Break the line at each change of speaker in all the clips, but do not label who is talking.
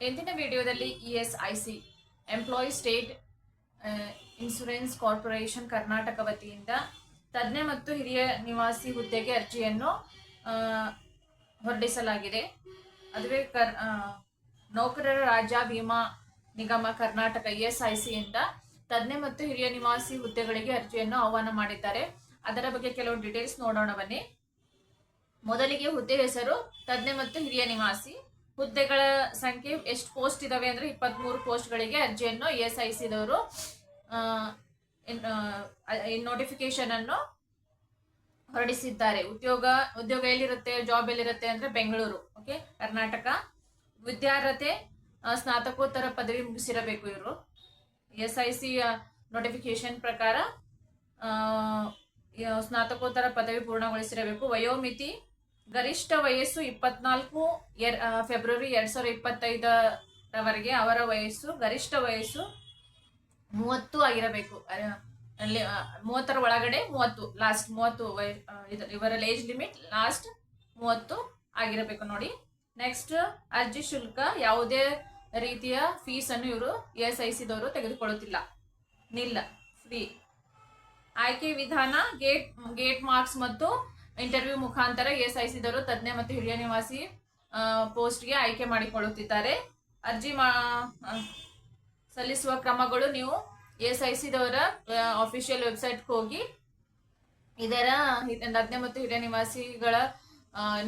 ಎಂದಿನ ವಿಡಿಯೋದಲ್ಲಿ E S I C employee state insurance corporation Karnataka ವತಿಯಿಂದ ತಜ್ಞ ಮತ್ತು ಹಿರಿಯ ನಿವಾಸಿ ಹುದ್ದೆಗೆ ಅರ್ಜಿಯನ್ನು ಹೊರಡಿಸಲಾಗಿದೆ. ಅದುವೇ ಕರ್ ನೌಕರರ ರಾಜ್ಯ ವಿಮಾ ನಿಗಮ ಕರ್ನಾಟಕ ಇ ಎಸ್ ಐ ಸಿಯಿಂದ ತಜ್ಞ ಮತ್ತು ಹಿರಿಯ ನಿವಾಸಿ ಹುದ್ದೆಗಳಿಗೆ ಅರ್ಜಿಯನ್ನು ಆಹ್ವಾನ ಮಾಡಿದ್ದಾರೆ. ಅದರ ಬಗ್ಗೆ ಕೆಲವು ಡೀಟೇಲ್ಸ್ ನೋಡೋಣ ಬನ್ನಿ. ಮೊದಲಿಗೆ ಹುದ್ದೆ ಹೆಸರು ತಜ್ಞ ಮತ್ತು ಹಿರಿಯ ನಿವಾಸಿ. ಹುದ್ದೆಗಳ ಸಂಖ್ಯೆ ಎಷ್ಟು ಪೋಸ್ಟ್ ಇದಾವೆ ಅಂದ್ರೆ ಇಪ್ಪತ್ಮೂರು ಪೋಸ್ಟ್ಗಳಿಗೆ ಅರ್ಜಿಯನ್ನು ಇ ಎಸ್ ಐ ಸಿದವರು ನೋಟಿಫಿಕೇಶನ್ ಅನ್ನು ಹೊರಡಿಸಿದ್ದಾರೆ. ಉದ್ಯೋಗ ಉದ್ಯೋಗ ಎಲ್ಲಿರುತ್ತೆ, ಜಾಬ್ ಎಲ್ಲಿರುತ್ತೆ ಅಂದ್ರೆ ಬೆಂಗಳೂರು, ಓಕೆ? ಕರ್ನಾಟಕ. ವಿದ್ಯಾರ್ಹತೆ ಸ್ನಾತಕೋತ್ತರ ಪದವಿ ಮುಗಿಸಿರಬೇಕು ಇವರು. ಎಸ್ ಐ ಸಿ ನೋಟಿಫಿಕೇಶನ್ ಪ್ರಕಾರ ಸ್ನಾತಕೋತ್ತರ ಪದವಿ ಪೂರ್ಣಗೊಳಿಸಿರಬೇಕು. ವಯೋಮಿತಿ ಗರಿಷ್ಠ ವಯಸ್ಸು ಇಪ್ಪತ್ನಾಲ್ಕು, ಎರ್ ಫೆಬ್ರವರಿ ಎರಡು ಸಾವಿರದ ಇಪ್ಪತ್ತೈದರವರೆಗೆ ಅವರ ವಯಸ್ಸು ಗರಿಷ್ಠ ವಯಸ್ಸು ಮೂವತ್ತು ಆಗಿರಬೇಕು. ಅಲ್ಲಿ ಮೂವತ್ತರ ಒಳಗಡೆ ಮೂವತ್ತು ಲಾಸ್ಟ್ ಮೂವತ್ತು ಇವರ ಏಜ್ ಲಿಮಿಟ್ ಲಾಸ್ಟ್ ಮೂವತ್ತು ಆಗಿರಬೇಕು ನೋಡಿ. ನೆಕ್ಸ್ಟ್ ಅರ್ಜಿ ಶುಲ್ಕ ಯಾವುದೇ ರೀತಿಯ ಫೀಸನ್ನು ಇವರು ಎಸ್ ಐ ಸಿದವರು ತೆಗೆದುಕೊಳ್ಳುತ್ತಿಲ್ಲ. ನಿಲ್ಲ ಫ್ರೀ ಆಯ್ಕೆ ವಿಧಾನ ಗೇಟ್ ಗೇಟ್ ಮಾರ್ಕ್ಸ್ ಮತ್ತು ಇಂಟರ್ವ್ಯೂ ಮುಖಾಂತರ ಎಸ್ ಐ ಸಿದವರು ತಜ್ಞ ಮತ್ತು ಹಿರಿಯ ನಿವಾಸಿ ಪೋಸ್ಟ್ಗೆ ಆಯ್ಕೆ ಮಾಡಿಕೊಳ್ಳುತ್ತಿದ್ದಾರೆ. ಅರ್ಜಿ ಮಾ ಸಲ್ಲಿಸುವ ಕ್ರಮಗಳು ನೀವು ಎಸ್ ಐ ಸಿದವರ ಅಫಿಷಿಯಲ್ ವೆಬ್ಸೈಟ್ಗೆ ಹೋಗಿ, ಇದರ ತಜ್ಞ ಮತ್ತು ಹಿರಿಯ ನಿವಾಸಿಗಳ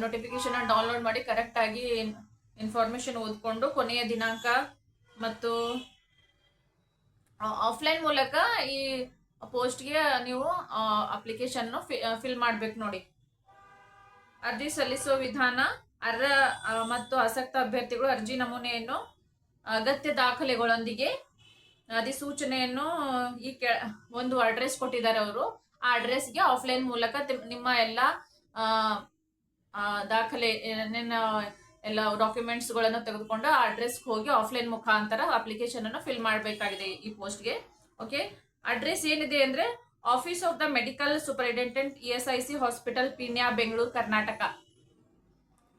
ನೋಟಿಫಿಕೇಶನ್ ಡೌನ್ಲೋಡ್ ಮಾಡಿ ಕರೆಕ್ಟ್ ಆಗಿ ಇನ್ಫಾರ್ಮೇಶನ್ ಓದ್ಕೊಂಡು ಕೊನೆಯ ದಿನಾಂಕ ಮತ್ತು ಆಫ್ಲೈನ್ ಮೂಲಕ ಈ ಪೋಸ್ಟ್ಗೆ ನೀವು ಅಪ್ಲಿಕೇಶನ್ ಫಿಲ್ ಮಾಡ್ಬೇಕು ನೋಡಿ. ಅರ್ಜಿ ಸಲ್ಲಿಸುವ ವಿಧಾನ, ಅರ್ಹ ಮತ್ತು ಆಸಕ್ತ ಅಭ್ಯರ್ಥಿಗಳು ಅರ್ಜಿ ನಮೂನೆಯನ್ನು, ಅಗತ್ಯ ದಾಖಲೆಗಳೊಂದಿಗೆ ಅಧಿಸೂಚನೆಯನ್ನು, ಈ ಕೆ ಒಂದು ಅಡ್ರೆಸ್ ಕೊಟ್ಟಿದ್ದಾರೆ ಅವರು. ಆ ಅಡ್ರೆಸ್ಗೆ ಆಫ್ಲೈನ್ ಮೂಲಕ ನಿಮ್ಮ ಎಲ್ಲ ದಾಖಲೆ ಎಲ್ಲ ಡಾಕ್ಯುಮೆಂಟ್ಸ್ಗಳನ್ನು ತೆಗೆದುಕೊಂಡು ಆ ಅಡ್ರೆಸ್ಗೆ ಹೋಗಿ ಆಫ್ಲೈನ್ ಮುಖಾಂತರ ಅಪ್ಲಿಕೇಶನ್ ಅನ್ನು ಫಿಲ್ ಮಾಡಬೇಕಾಗಿದೆ ಈ ಪೋಸ್ಟ್ಗೆ ಓಕೆ ಅಡ್ರೆಸ್ ಏನಿದೆ ಅಂದ್ರೆ office of the medical superintendent E S I C hospital Peenya Bengaluru Karnataka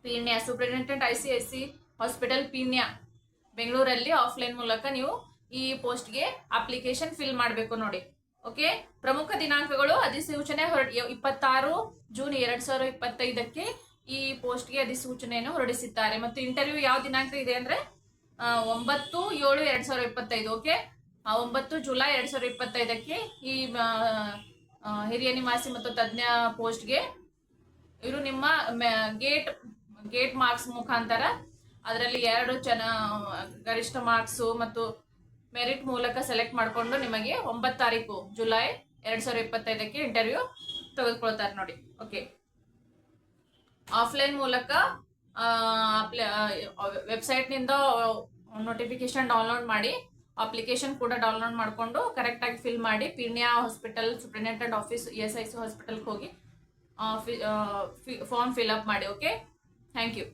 Peenya superintendent I C I C hospital Peenya ಬೆಂಗಳೂರಲ್ಲಿ ಆಫ್ಲೈನ್ ಮೂಲಕ ನೀವು ಈ ಪೋಸ್ಟ್ಗೆ ಅಪ್ಲಿಕೇಶನ್ ಫಿಲ್ ಮಾಡಬೇಕು ನೋಡಿ. ಓಕೆ ಪ್ರಮುಖ ದಿನಾಂಕಗಳು ಅಧಿಸೂಚನೆ ಹೊರ ಇಪ್ಪತ್ತಾರು ಜೂನ್ ಎರಡ್ ಸಾವಿರದ ಇಪ್ಪತ್ತೈದಕ್ಕೆ ಈ ಪೋಸ್ಟ್ಗೆ ಅಧಿಸೂಚನೆಯನ್ನು ಹೊರಡಿಸಿದ್ದಾರೆ. ಮತ್ತು ಇಂಟರ್ವ್ಯೂ ಯಾವ ದಿನಾಂಕ ಇದೆ ಅಂದ್ರೆ ಒಂಬತ್ತು ಏಳು ಎರಡ್ ಸಾವಿರದ ಇಪ್ಪತ್ತೈದು. ಓಕೆ ಒಂಬತ್ತು ಜುಲೈ ಎರಡ್ ಸಾವಿರದ ಇಪ್ಪತ್ತೈದಕ್ಕೆ ಈ ಹಿರಿಯ ನಿವಾಸಿ ಮತ್ತು ತಜ್ಞ ಪೋಸ್ಟ್ಗೆ ಇವರು ನಿಮ್ಮ ಗೇಟ್ ಗೇಟ್ ಮಾರ್ಕ್ಸ್ ಮುಖಾಂತರ ಅದರಲ್ಲಿ ಎರಡು ಚೆನ್ನ ಗರಿಷ್ಠ ಮಾರ್ಕ್ಸು ಮತ್ತು ಮೆರಿಟ್ ಮೂಲಕ ಸೆಲೆಕ್ಟ್ ಮಾಡಿಕೊಂಡು ನಿಮಗೆ ಒಂಬತ್ತು ತಾರೀಕು ಜುಲೈ ಎರಡ್ ಸಾವಿರದ ಇಪ್ಪತ್ತೈದಕ್ಕೆ ಇಂಟರ್ವ್ಯೂ ತೆಗೆದುಕೊಳ್ತಾರೆ ನೋಡಿ. ಓಕೆ. ಆಫ್ಲೈನ್ ಮೂಲಕ ವೆಬ್ಸೈಟ್ನಿಂದ ನೋಟಿಫಿಕೇಶನ್ ಡೌನ್ಲೋಡ್ ಮಾಡಿ ಅಪ್ಲಿಕೇಶನ್ ಕೂಡ ಡೌನ್ಲೋಡ್ ಮಾಡಿಕೊಂಡು ಕರೆಕ್ಟಾಗಿ ಫಿಲ್ ಮಾಡಿ Peenya hospital superintendent office E S I C ಹಾಸ್ಪಿಟಲ್ಗೆ ಹೋಗಿ ಫಾರ್ಮ್ ಫಿಲ್ ಅಪ್ ಮಾಡಿ ಓಕೆ ಥ್ಯಾಂಕ್ ಯು